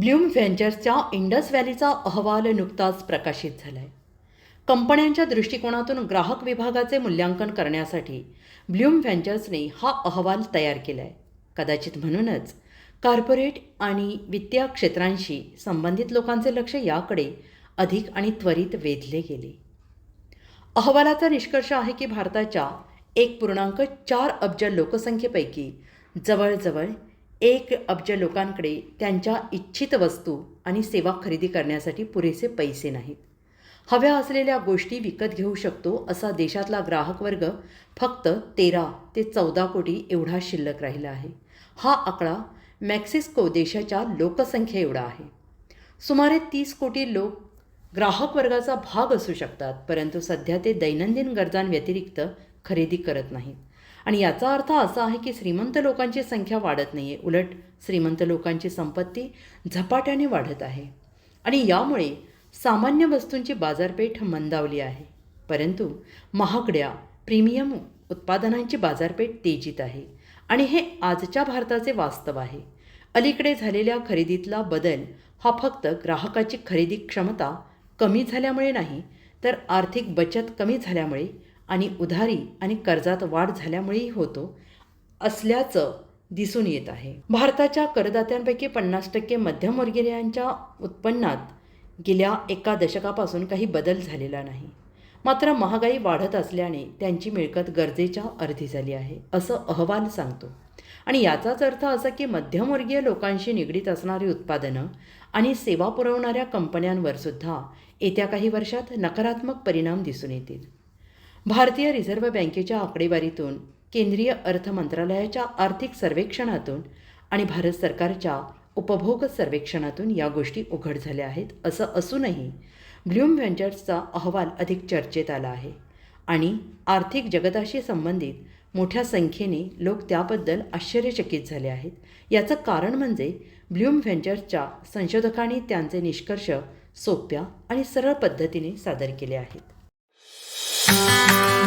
Bloom व्हेंचर्सच्या Indus व्हॅलीचा अहवाल नुकताच प्रकाशित झाला आहे कंपन्यांच्या दृष्टिकोनातून ग्राहक विभागाचे मूल्यांकन करण्यासाठी ब्ल्यूम व्हेंचर्सने हा अहवाल तयार केला आहे कदाचित म्हणूनच कॉर्पोरेट आणि वित्तीय क्षेत्रांशी संबंधित लोकांचे लक्ष याकडे अधिक आणि त्वरित वेधले गेले. अहवालाचा निष्कर्ष आहे की भारताच्या एक पूर्णांक चार अब्ज लोकसंख्येपैकी जवळजवळ एक अब्ज लोकांकडे त्यांच्या इच्छित वस्तू आणि सेवा खरेदी करण्यासाठी पुरेसे पैसे नाहीत. हव्या असलेल्या गोष्टी विकत घेऊ शकतो असा देशातला ग्राहक वर्ग फक्त तेरा ते चौदा कोटी एवढा शिल्लक राहिला आहे. हा आकडा मॅक्सिस्को देशाच्या लोकसंख्ये एवढा आहे. सुमारे तीस कोटी लोक ग्राहक वर्गाचा भाग असू शकतात परंतु सध्या ते दैनंदिन गरजांव्यतिरिक्त खरेदी करत नाहीत. आणि याचा अर्थ असा आहे की श्रीमंत लोकांची संख्या वाढत नाही आहे उलट श्रीमंत लोकांची संपत्ती झपाट्याने वाढत आहे. आणि यामुळे सामान्य वस्तूंची बाजारपेठ मंदावली आहे. परंतु महागड्या प्रीमियम उत्पादनांची बाजारपेठ तेजीत आहे. आणि हे आजच्या भारताचे वास्तव आहे. अलीकडे झालेल्या खरेदीतला बदल हा फक्त ग्राहकाची खरेदी क्षमता कमी झाल्यामुळे नाही तर आर्थिक बचत कमी झाल्यामुळे आणि उधारी आणि कर्जात वाढ झाल्यामुळेही होतो असल्याचं दिसून येत आहे. भारताच्या करदात्यांपैकी पन्नास टक्के मध्यमवर्गीयांच्या उत्पन्नात गेल्या एका दशकापासून काही बदल झालेला नाही. मात्र महागाई वाढत असल्याने त्यांची मिळकत गरजेच्या अर्धी झाली आहे असं अहवाल सांगतो. आणि याचाच अर्थ असा की मध्यमवर्गीय लोकांशी निगडीत असणारी उत्पादनं आणि सेवा पुरवणाऱ्या कंपन्यांवर सुद्धा येत्या काही वर्षात नकारात्मक परिणाम दिसून येतील. भारतीय रिझर्व्ह बँकेच्या आकडेवारीतून केंद्रीय अर्थ मंत्रालयाच्या आर्थिक सर्वेक्षणातून आणि भारत सरकारच्या उपभोग सर्वेक्षणातून या गोष्टी उघड झाल्या आहेत असं असूनही ब्ल्यूम व्हेंचर्सचा अहवाल अधिक चर्चेत आला आहे आणि आर्थिक जगताशी संबंधित मोठ्या संख्येने लोक त्याबद्दल आश्चर्यचकित झाले आहेत. याचं कारण म्हणजे ब्ल्यूम व्हेंचर्सच्या संशोधकांनी त्यांचे निष्कर्ष सोप्या आणि सरळ पद्धतीने सादर केले आहेत. Música